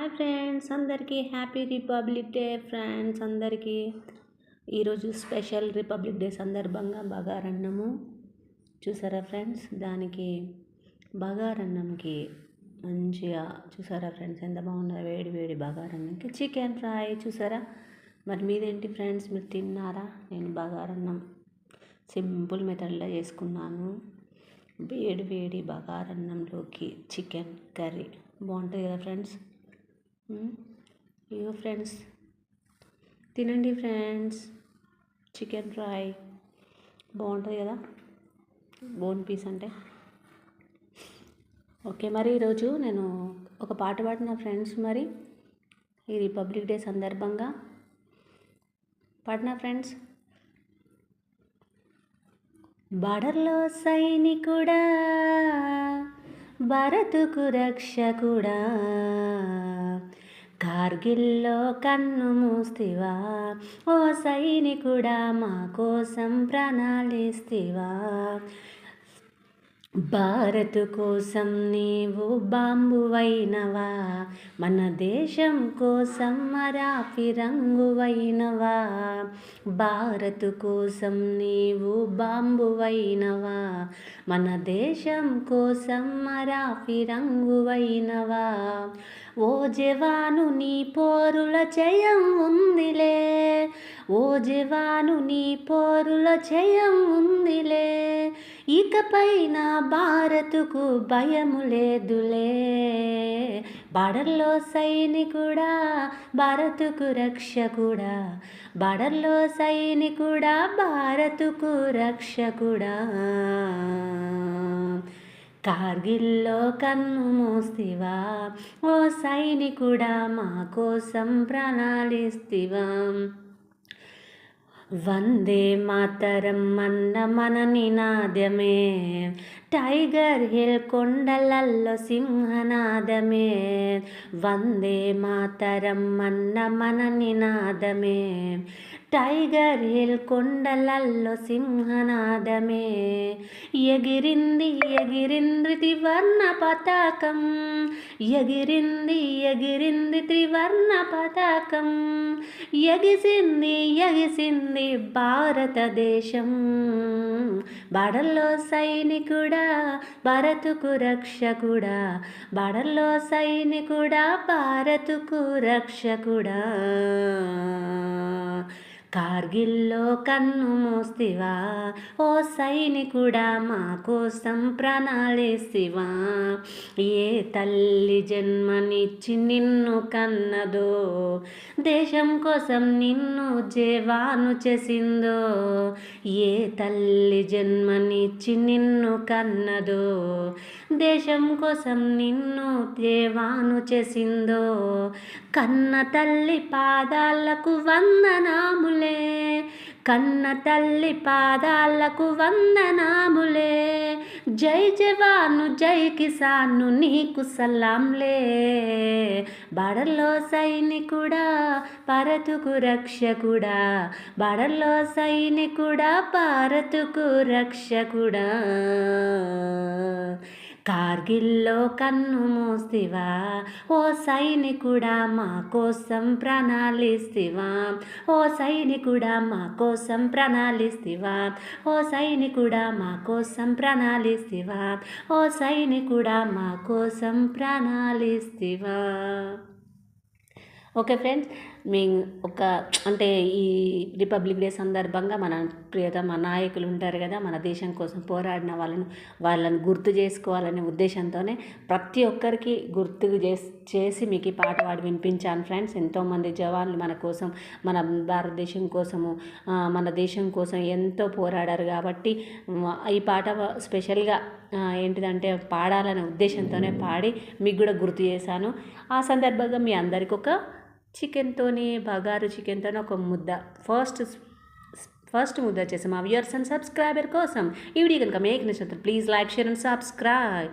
Hi friends అందరికీ happy republic day friends అందరికీ. ఈరోజు స్పెషల్ రిపబ్లిక్ డే సందర్భంగా బగారన్నము. చూసారా ఫ్రెండ్స్? దానికి బగారన్నంకి మంచిగా చూసారా ఫ్రెండ్స్? ఎంత బాగున్నారో వేడి వేడి బగారన్నంకి. చికెన్ ఫ్రై చూసారా? మరి మీదేంటి ఫ్రెండ్స్? మీరు తిన్నారా? నేను బగారన్నం సింపుల్ మెథడ్లో చేసుకున్నాను. వేడి వేడి బగారన్నంలోకి చికెన్ కర్రీ. బాగుంటుంది కదా ఫ్రెండ్స్? ఇగో ఫ్రెండ్స్ తినండి ఫ్రెండ్స్. చికెన్ ఫ్రై బాగుంటుంది కదా? బోన్ పీస్ అంటే. ఓకే మరి ఈరోజు నేను ఒక పాట పాడిన ఫ్రెండ్స్ మరి. ఈ రిపబ్లిక్ డే సందర్భంగా. పాడిన ఫ్రెండ్స్. బార్డర్లో సైనికుడా భారతుకు రక్షకుడా. కార్గిల్లో కన్ను మూస్తివా? ఓ సైనికుడా మా కోసం ప్రణాళిస్తివా భారత్ కోసం నీవు బాంబువైనవా? మన దేశం కోసం మరాఫి రంగువైనవా? భారత్ కోసం నీవు బాంబువైనవా? మన దేశం కోసం మరాఫి రంగువైనవా? ఓ జవాను నీ పోరుల జయం ఉందిలే. ఓ జవాను నీ పోరుల జయం ఉందిలే. ఇకపైన భారత్కు భయము లేదులే. బార్డర్లో సైనికుడా భారత్కు రక్షకుడా. బార్డర్లో సైనికుడా భారత్కు రక్షకుడా. కార్గిల్లో కన్ను మోస్తివా? ఓ సైనికుడా మా కోసం ప్రణాళిస్తివా వందే మాతరం అన్న మన నినాదమే. టైగర్ హిల్ కొండలల్లో సింహనాదమే. వందే మాతరం అన్న మన నినాదమే. టైగర్ హిల్ కొండలల్లో సింహనాదమే. ఎగిరింది ఎగిరింది త్రివర్ణ పతాకం. ఎగిరింది ఎగిరింది త్రివర్ణ పతాకం. ఎగిసింది ఎగిసింది భారతదేశం. బడల్లో సైనికుడా భారతుకు రక్షకుడా. బడల్లో సైనికుడా భారతుకు రక్షకుడా. కార్గిల్లో కన్ను మోస్తివా? ఓ సైనికుడా మా కోసం ప్రాణాలేసివా ఏ తల్లి జన్మనిచ్చి నిన్ను కన్నదో? దేశం కోసం నిన్ను జేవాను చేసిందో? ఏ తల్లి జన్మనిచ్చి నిన్ను కన్నదో? దేశం కోసం నిన్ను దేవాను చేసిందో? కన్న తల్లి పాదాలకు వందనాములు కన్న తల్లి పాదాలకు వందనాములే. జై జవాను జై కిసాను నీకు సలాంలే. బడల్లో సైనికుడా భారతుకు రక్షకుడా. బడల్లో సైనికుడా భారతుకు రక్షకుడా. కార్గిల్లో కన్ను మూస్తివా ఓ సైనికుడా మా కోసం ప్రణాళిస్తివా? ఓ సైనికుడా మా కోసం ప్రణాళిస్తివా? ఓ సైనికుడా మా కోసం ప్రణాళిస్తివా? ఓ సైనికుడా మా కోసం ప్రణాళిస్తివా? ఓకే ఫ్రెండ్స్ మీ ఒక అంటే ఈ రిపబ్లిక్ డే సందర్భంగా మన ప్రియతమ నాయకులు ఉంటారు కదా మన దేశం కోసం పోరాడిన వాళ్ళను వాళ్ళని గుర్తు చేసుకోవాలనే ఉద్దేశంతోనే ప్రతి ఒక్కరికి గుర్తు చేసి మీకు ఈ పాట పాడి వినిపించాను ఫ్రెండ్స్. ఎంతోమంది జవాన్లు మన కోసం మన భారతదేశం కోసము మన దేశం కోసం ఎంతో పోరాడారు కాబట్టి ఈ పాట స్పెషల్గా ఏంటిదంటే పాడాలనే ఉద్దేశంతోనే పాడి మీకు కూడా గుర్తు చేశాను. ఆ సందర్భంగా మీ అందరికి ఒక చికెన్తోనే బగారు చికెన్తోనే ఒక ముద్ద. ఫస్ట్ ఫస్ట్ ముద్ద వచ్చేసి మా వ్యూర్స్ అండ్ సబ్స్క్రైబర్ కోసం ఈ వీడియో కనుక మీకు నచ్చినట్టు please like share and subscribe